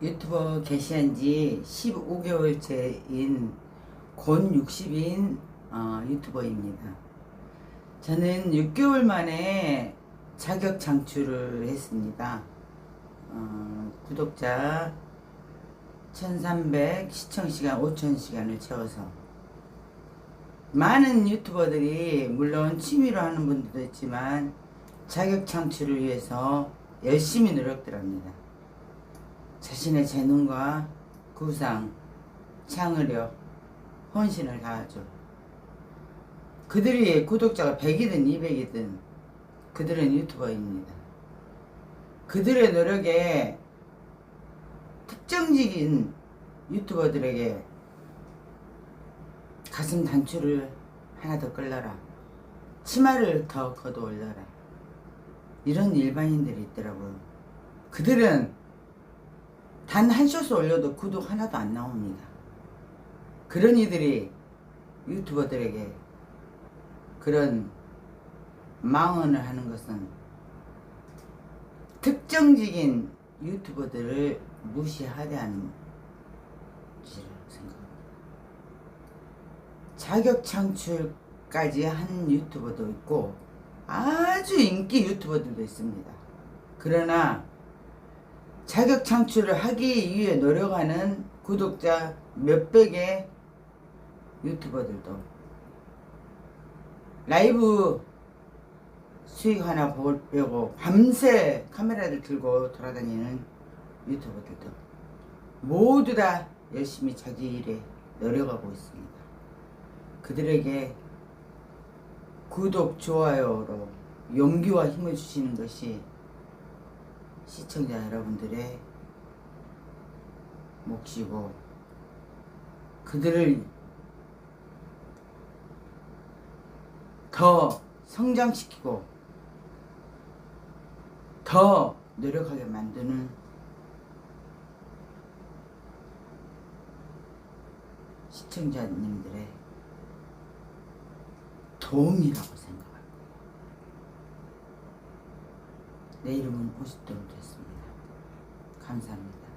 유튜버 게시한 지 15개월째인 곤 60인 어, 유튜버입니다. 저는 6개월 만에 자격 창출을 했습니다. 어, 구독자 1300, 시청시간 5000시간을 채워서 많은 유튜버들이 물론 취미로 하는 분들도 있지만 자격 창출을 위해서 열심히 노력들 합니다. 자신의 재능과 구상, 창의력, 헌신을 다하죠. 그들이 구독자가 100이든 200이든 그들은 유튜버입니다. 그들의 노력에 특정적인 유튜버들에게 가슴 단추를 하나 더 끌러라. 치마를 더 걷어 올려라. 이런 일반인들이 있더라고요. 그들은 단 한 쇼스 올려도 구독 하나도 안 나옵니다. 그런 이들이 유튜버들에게 그런 망언을 하는 것은 특정적인 유튜버들을 무시하려는 생각합니다. 자격 창출까지 한 유튜버도 있고 아주 인기 유튜버들도 있습니다. 그러나 자격 창출을 하기 위해 노력하는 구독자 몇백의 유튜버들도 라이브 수익 하나 보려고 밤새 카메라를 들고 돌아다니는 유튜버들도 모두 다 열심히 자기 일에 노력하고 있습니다. 그들에게 구독, 좋아요로 용기와 힘을 주시는 것이 시청자 여러분들의 몫이고 그들을 더 성장시키고 더 노력하게 만드는 시청자님들의 도움이라고 거예요. 내 이름은 오십도로 됐습니다. 감사합니다.